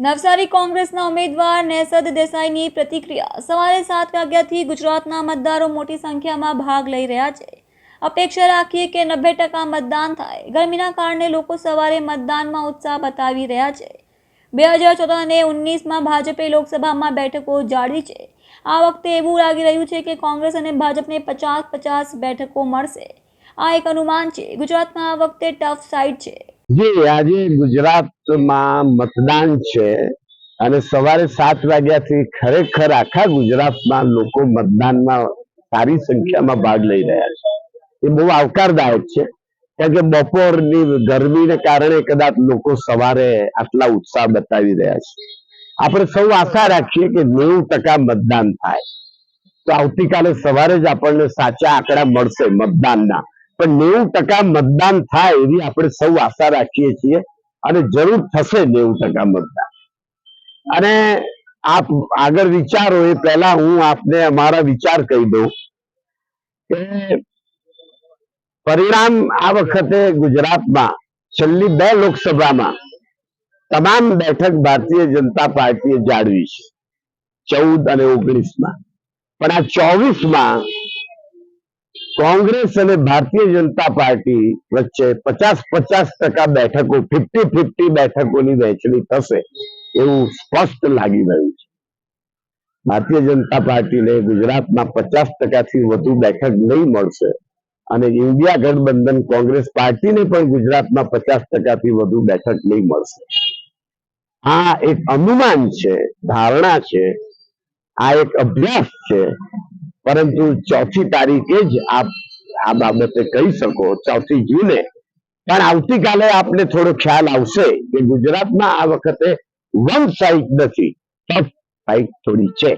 નવસારી કોંગ્રેસના ઉમેદવાર નેસદ દેસાઈની પ્રતિક્રિયા. સવારે સાત વાગ્યાથી ગુજરાતના મતદારો મોટી સંખ્યામાં ભાગ લઈ રહ્યા છે. અપેક્ષા રાખીએ કે નબ્બે ટકા મતદાન થાય. ગરમીના કારણે લોકો સવારે મતદાનમાં ઉત્સાહ બતાવી રહ્યા છે. બે હજાર ચૌદ અને ઓગણીસમાં ભાજપે લોકસભામાં બેઠકો જાળવી છે. આ વખતે એવું લાગી રહ્યું છે કે કોંગ્રેસ અને ભાજપને પચાસ પચાસ બેઠકો મળશે. આ એક અનુમાન છે. ગુજરાતમાં આ વખતે ટફ સાઇડ છે. જી, આજે ગુજરાતમાં મતદાન છે અને સવારે સાત વાગ્યાથી ખરેખર આખા ગુજરાતમાં લોકો મતદાનમાં સારી સંખ્યામાં ભાગ લઈ રહ્યા છે. એ બહુ આવકારદાયક છે, કારણ કે બપોરની ગરમીને કારણે કદાચ લોકો સવારે આટલા ઉત્સાહ બતાવી રહ્યા છે. આપણે સૌ આશા રાખીએ કે નેવું ટકા મતદાન થાય. તો આવતીકાલે સવારે જ આપણને સાચા આંકડા મળશે મતદાનના. પણ નેવું ટકા મતદાન થાય એવી આપણે સૌ આશા રાખીએ છીએ અને જરૂર થશે નેવું ટકા મતદાન. અને આપ આગળ વિચારો એ પહેલા હું આપને અમારા વિચાર કહી દઉં કે પરિણામ આ વખતે ગુજરાતમાં, છેલ્લી બે લોકસભામાં તમામ બેઠક ભારતીય જનતા પાર્ટીએ જાળવી છે, ચૌદ અને ઓગણીસમાં. પણ આ ચોવીસમાં કોંગ્રેસ અને ભારતીય જનતા પાર્ટી વચ્ચે પચાસ પચાસ ટકા બેઠકો, ફિફ્ટી ફિફ્ટી બેઠકોની વહેંચણી થશે એવું સ્પષ્ટ લાગી રહ્યું છે. ભારતીય જનતા પાર્ટીને ગુજરાતમાં પચાસ ટકાથી વધુ બેઠક નહીં મળશે અને ઇન્ડિયા ગઠબંધન કોંગ્રેસ પાર્ટીને પણ ગુજરાતમાં પચાસ ટકાથી વધુ બેઠક નહીં મળશે. આ એક અનુમાન છે, ધારણા છે, આ એક અભ્યાસ છે પરંતુ ચોથી તારીખે જ આપ આ બાબતે કહી શકો, ચોથી જૂને. પણ આવતીકાલે આપને થોડો ખ્યાલ આવશે કે ગુજરાતમાં આ વખતે વન સાઇડ નથી. ટફ ફાઇટ થોડી છે.